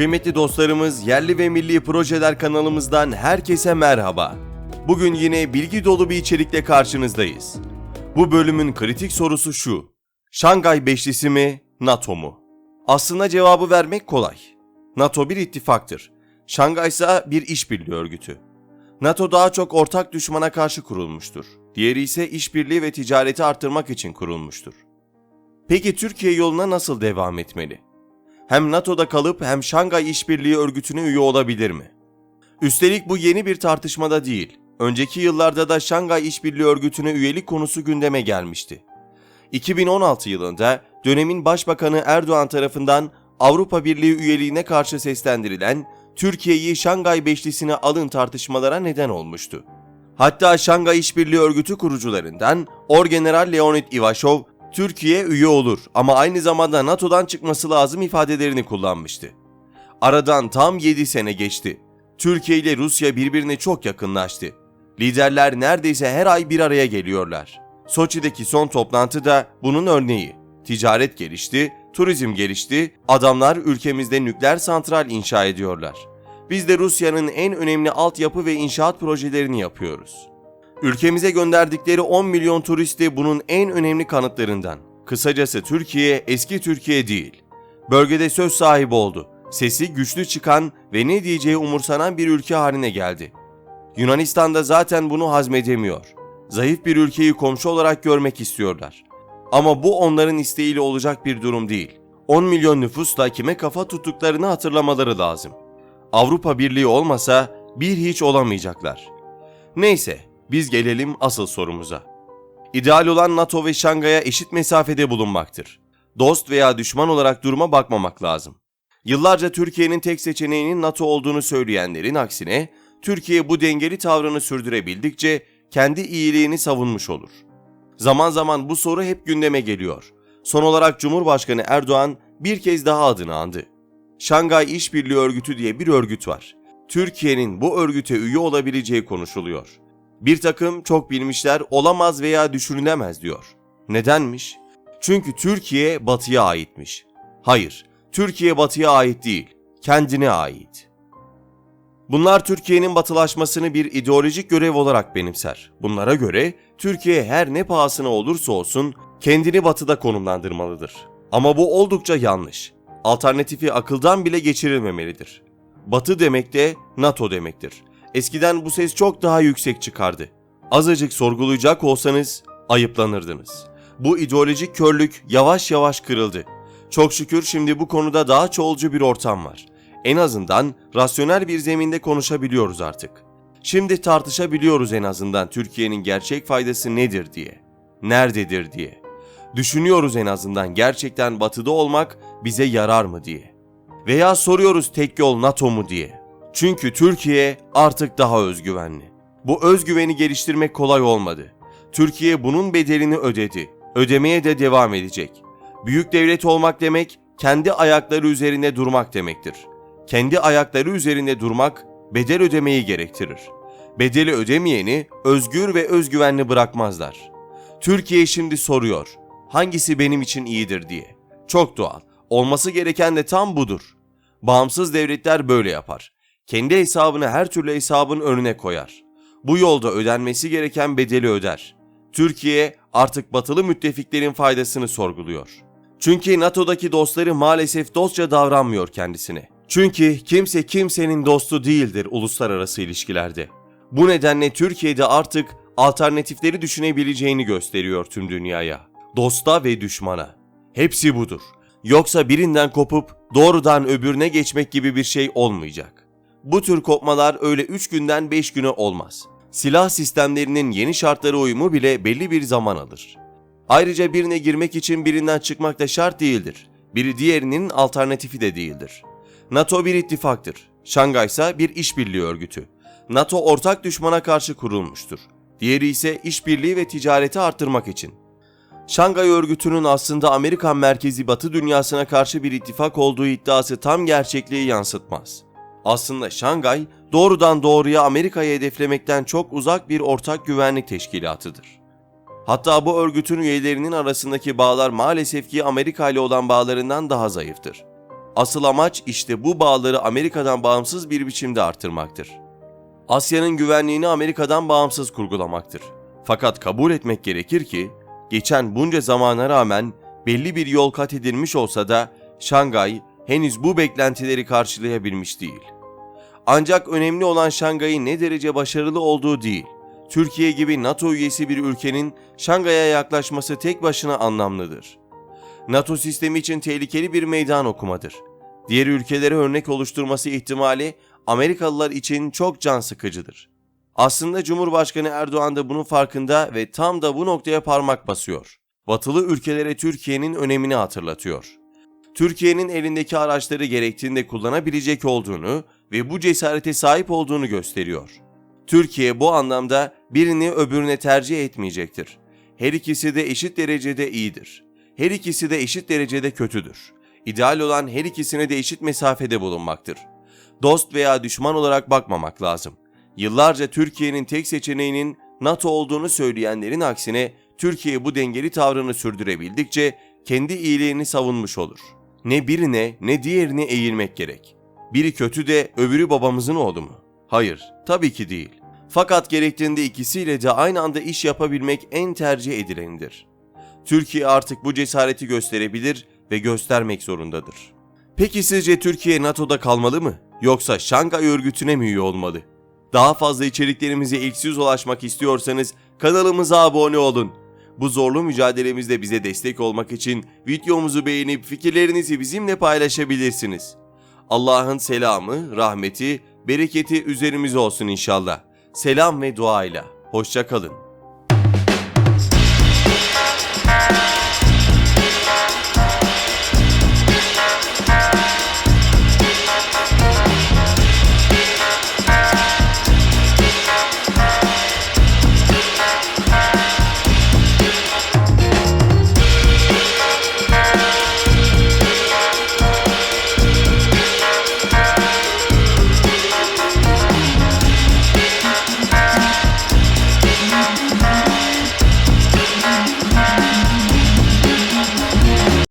Kıymetli dostlarımız, yerli ve milli projeler kanalımızdan herkese merhaba. Bugün yine bilgi dolu bir içerikle karşınızdayız. Bu bölümün kritik sorusu şu. Şangay Beşlisi mi, NATO mu? Aslında cevabı vermek kolay. NATO bir ittifaktır. Şangay ise bir işbirliği örgütü. NATO daha çok ortak düşmana karşı kurulmuştur. Diğeri ise işbirliği ve ticareti arttırmak için kurulmuştur. Peki Türkiye yoluna nasıl devam etmeli? Hem NATO'da kalıp hem Şangay İşbirliği Örgütü'ne üye olabilir mi? Üstelik bu yeni bir tartışmada değil. Önceki yıllarda da Şangay İşbirliği Örgütü'ne üyelik konusu gündeme gelmişti. 2016 yılında dönemin Başbakanı Erdoğan tarafından Avrupa Birliği üyeliğine karşı seslendirilen Türkiye'yi Şangay Beşlisi'ne alın tartışmalara neden olmuştu. Hatta Şangay İşbirliği Örgütü kurucularından Orgeneral Leonid Ivashov, Türkiye üye olur ama aynı zamanda NATO'dan çıkması lazım ifadelerini kullanmıştı. Aradan tam 7 sene geçti. Türkiye ile Rusya birbirine çok yakınlaştı. Liderler neredeyse her ay bir araya geliyorlar. Soçi'deki son toplantı da bunun örneği. Ticaret gelişti, turizm gelişti, adamlar ülkemizde nükleer santral inşa ediyorlar. Biz de Rusya'nın en önemli altyapı ve inşaat projelerini yapıyoruz. Ülkemize gönderdikleri 10 milyon turisti bunun en önemli kanıtlarından. Kısacası Türkiye eski Türkiye değil. Bölgede söz sahibi oldu. Sesi güçlü çıkan ve ne diyeceği umursanan bir ülke haline geldi. Yunanistan da zaten bunu hazmedemiyor. Zayıf bir ülkeyi komşu olarak görmek istiyorlar. Ama bu onların isteğiyle olacak bir durum değil. 10 milyon nüfusla kime kafa tuttuklarını hatırlamaları lazım. Avrupa Birliği olmasa bir hiç olamayacaklar. Neyse, biz gelelim asıl sorumuza. İdeal olan NATO ve Şangay'a eşit mesafede bulunmaktır. Dost veya düşman olarak duruma bakmamak lazım. Yıllarca Türkiye'nin tek seçeneğinin NATO olduğunu söyleyenlerin aksine, Türkiye bu dengeli tavrını sürdürebildikçe kendi iyiliğini savunmuş olur. Zaman zaman bu soru hep gündeme geliyor. Son olarak Cumhurbaşkanı Erdoğan bir kez daha adını andı. Şangay İşbirliği Örgütü diye bir örgüt var. Türkiye'nin bu örgüte üye olabileceği konuşuluyor. Bir takım çok bilmişler olamaz veya düşünülemez diyor. Nedenmiş? Çünkü Türkiye batıya aitmiş. Hayır, Türkiye batıya ait değil, kendine ait. Bunlar Türkiye'nin batılaşmasını bir ideolojik görev olarak benimser. Bunlara göre Türkiye her ne pahasına olursa olsun kendini batıda konumlandırmalıdır. Ama bu oldukça yanlış. Alternatifi akıldan bile geçirilmemelidir. Batı demek de NATO demektir. Eskiden bu ses çok daha yüksek çıkardı. Azıcık sorgulayacak olsanız ayıplanırdınız. Bu ideolojik körlük yavaş yavaş kırıldı. Çok şükür şimdi bu konuda daha çoğulcu bir ortam var. En azından rasyonel bir zeminde konuşabiliyoruz artık. Şimdi tartışabiliyoruz en azından Türkiye'nin gerçek faydası nedir diye. Nerededir diye. Düşünüyoruz en azından gerçekten batıda olmak bize yarar mı diye. Veya soruyoruz tek yol NATO mu diye. Çünkü Türkiye artık daha özgüvenli. Bu özgüveni geliştirmek kolay olmadı. Türkiye bunun bedelini ödedi. Ödemeye de devam edecek. Büyük devlet olmak demek kendi ayakları üzerinde durmak demektir. Kendi ayakları üzerinde durmak bedel ödemeyi gerektirir. Bedeli ödemeyeni özgür ve özgüvenli bırakmazlar. Türkiye şimdi soruyor. Hangisi benim için iyidir diye. Çok doğal. Olması gereken de tam budur. Bağımsız devletler böyle yapar. Kendi hesabını her türlü hesabın önüne koyar. Bu yolda ödenmesi gereken bedeli öder. Türkiye artık batılı müttefiklerin faydasını sorguluyor. Çünkü NATO'daki dostları maalesef dostça davranmıyor kendisine. Çünkü kimse kimsenin dostu değildir uluslararası ilişkilerde. Bu nedenle Türkiye'de artık alternatifleri düşünebileceğini gösteriyor tüm dünyaya. Dosta ve düşmana. Hepsi budur. Yoksa birinden kopup doğrudan öbürüne geçmek gibi bir şey olmayacak. Bu tür kopmalar öyle 3 günden 5 güne olmaz. Silah sistemlerinin yeni şartlara uyumu bile belli bir zaman alır. Ayrıca birine girmek için birinden çıkmak da şart değildir. Biri diğerinin alternatifi de değildir. NATO bir ittifaktır. Şangay ise bir işbirliği örgütü. NATO ortak düşmana karşı kurulmuştur. Diğeri ise işbirliği ve ticareti arttırmak için. Şangay örgütünün aslında Amerikan merkezi Batı dünyasına karşı bir ittifak olduğu iddiası tam gerçekliği yansıtmaz. Aslında Şangay doğrudan doğruya Amerika'yı hedeflemekten çok uzak bir ortak güvenlik teşkilatıdır. Hatta bu örgütün üyelerinin arasındaki bağlar maalesef ki Amerika ile olan bağlarından daha zayıftır. Asıl amaç işte bu bağları Amerika'dan bağımsız bir biçimde artırmaktır. Asya'nın güvenliğini Amerika'dan bağımsız kurgulamaktır. Fakat kabul etmek gerekir ki, geçen bunca zamana rağmen belli bir yol kat edilmiş olsa da Şangay henüz bu beklentileri karşılayabilmiş değil. Ancak önemli olan Şangay'ın ne derece başarılı olduğu değil, Türkiye gibi NATO üyesi bir ülkenin Şangay'a yaklaşması tek başına anlamlıdır. NATO sistemi için tehlikeli bir meydan okumadır. Diğer ülkelere örnek oluşturması ihtimali Amerikalılar için çok can sıkıcıdır. Aslında Cumhurbaşkanı Erdoğan da bunun farkında ve tam da bu noktaya parmak basıyor. Batılı ülkelere Türkiye'nin önemini hatırlatıyor. Türkiye'nin elindeki araçları gerektiğinde kullanabilecek olduğunu ve bu cesarete sahip olduğunu gösteriyor. Türkiye bu anlamda birini öbürüne tercih etmeyecektir. Her ikisi de eşit derecede iyidir. Her ikisi de eşit derecede kötüdür. İdeal olan her ikisine de eşit mesafede bulunmaktır. Dost veya düşman olarak bakmamak lazım. Yıllarca Türkiye'nin tek seçeneğinin NATO olduğunu söyleyenlerin aksine Türkiye bu dengeli tavrını sürdürebildikçe kendi iyiliğini savunmuş olur. Ne birine ne diğerine eğilmek gerek. Biri kötü de öbürü babamızın oğlu mu? Hayır, tabii ki değil. Fakat gerektiğinde ikisiyle de aynı anda iş yapabilmek en tercih edilenidir. Türkiye artık bu cesareti gösterebilir ve göstermek zorundadır. Peki sizce Türkiye NATO'da kalmalı mı? Yoksa Şangay örgütüne mi üye olmalı? Daha fazla içeriklerimize ilk siz ulaşmak istiyorsanız kanalımıza abone olun. Bu zorlu mücadelemizde bize destek olmak için videomuzu beğenip fikirlerinizi bizimle paylaşabilirsiniz. Allah'ın selamı, rahmeti, bereketi üzerimize olsun inşallah. Selam ve duayla. Hoşça kalın.